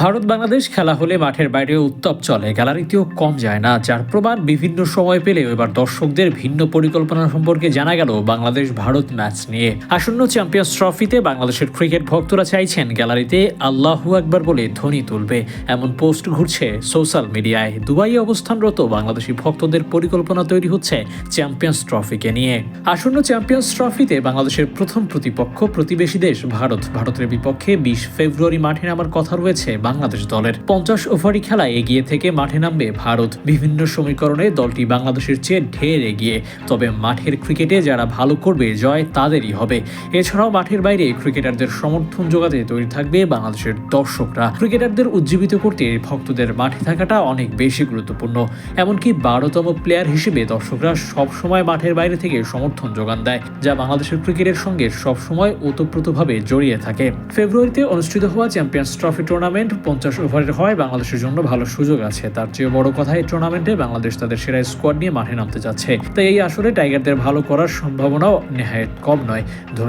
ভারত বাংলাদেশ খেলা হলে মাঠের বাইরে উত্তপ চলে। গ্যালারিতেও কম যায় না, যার প্রমাণ বিভিন্ন সময় পেলেও এবার দর্শকদের ভিন্ন পরিকল্পনা সম্পর্কে জানা গেল বাংলাদেশ ভারত ম্যাচ নিয়ে। আসন্ন চ্যাম্পিয়ন্স ট্রফিতে বাংলাদেশের ক্রিকেট ভক্তরা চাইছেন গ্যালারিতে আল্লাহু একবার বলে ধ্বনি তুলবে। এমন পোস্ট ঘুরছে সোশ্যাল মিডিয়ায়। দুবাইয়ে অবস্থানরত বাংলাদেশি ভক্তদের পরিকল্পনা তৈরি হচ্ছে চ্যাম্পিয়ন্স ট্রফিকে নিয়ে। আসন্ন চ্যাম্পিয়ন্স ট্রফিতে বাংলাদেশের প্রথম প্রতিপক্ষ প্রতিবেশী দেশ ভারত। ভারতের বিপক্ষে বিশ ফেব্রুয়ারি মাঠে নামার কথা রয়েছে বাংলাদেশ দলের পঞ্চাশ ওভারি খেলায় এগিয়ে থেকে মাঠে নামবে ভারত। বিভিন্ন সমীকরণে দলটি বাংলাদেশের চেয়ে ঢের এগিয়ে। তবে মাঠের ক্রিকেটে যারা ভালো করবে, জয় তাদেরই হবে। এছাড়াও মাঠের বাইরে ক্রিকেটারদের সমর্থন যোগাতে তৈরি থাকবে বাংলাদেশের দর্শকরা। ক্রিকেটারদের উজ্জীবিত করতে ভক্তদের মাঠে থাকাটা অনেক বেশি গুরুত্বপূর্ণ। এমনকি বারোতম প্লেয়ার হিসেবে দর্শকরা সবসময় মাঠের বাইরে থেকে সমর্থন যোগান দেয়, যা বাংলাদেশের ক্রিকেটের সঙ্গে সবসময় ওতপ্রোতভাবে জড়িয়ে থাকে। ফেব্রুয়ারিতে অনুষ্ঠিত হওয়া চ্যাম্পিয়ন্স ট্রফি টুর্নামেন্ট পঞ্চাশ ওভারের হয়, বাংলাদেশের জন্য ভালো সুযোগ আছে। তার চেয়ে বড় কথা, এই টুর্নামেন্টে বাংলাদেশ তাদের সেরা স্কোয়াড নিয়ে মাঠে নামতে যাচ্ছে। তাই এই আসরে টাইগারদের ভালো করার সম্ভাবনাও নেহায়ত কম নয়। দু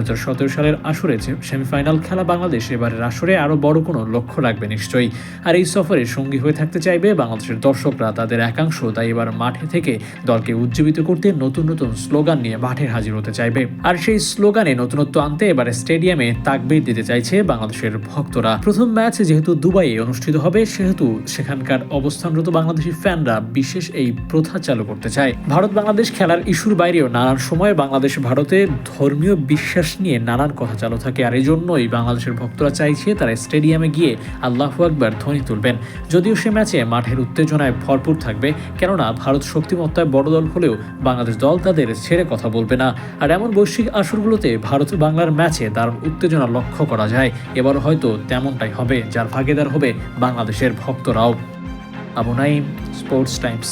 সালের আসরে সেমিফাইনাল খেলা বাংলাদেশ, এবারের আসরে আরও বড় কোনো লক্ষ্য রাখবে নিশ্চয়ই। আর এই সফরে সঙ্গী হয়ে থাকতে চাইবে বাংলাদেশের দর্শকরা, তাদের একাংশ। তাই এবার মাঠে থেকে দলকে উজ্জীবিত করতে নতুন নতুন স্লোগান নিয়ে মাঠে হাজির হতে চাইবে। আর সেই স্লোগানে নতুনত্ব আনতে এবার স্টেডিয়ামে তাকবির দিতে চাইছে বাংলাদেশের ভক্তরা। প্রথম ম্যাচ যেহেতু দুবাইয়ে অনুষ্ঠিত হবে, সেহেতু সেখানকার অবস্থানরত বাংলাদেশি ফ্যানরা বিশেষ এই প্রথা চালু করতে চায়। ভারত বাংলাদেশ খেলার ইস্যুর বাইরেও নানান সময় বাংলাদেশ ভারতে ধর্মীয় বিশ্বাস নিয়ে নানান কথা চালু থাকে, আর এই জন্যই বাংলাদেশের ভক্তরা চাইছে তারা স্টেডিয়ামে গিয়ে আল্লাহু আকবার ধ্বনি তুলবেন। যদিও সে ম্যাচে মাঠের উত্তেজনায় ভরপুর থাকবে, কেননা ভারত শক্তিমত্তায় বড় দল হলেও বাংলাদেশ দল তাদের ছেড়ে কথা বলবে না। আর এমন বৈশ্বিক আসরগুলোতে ভারত বাংলার ম্যাচে দারুণ উত্তেজনা লক্ষ্য করা যায়। এবার হয়তো তেমনটাই হবে, যার ভাগিদার হবে বাংলাদেশের ভক্তরাও। Abu Naim sports times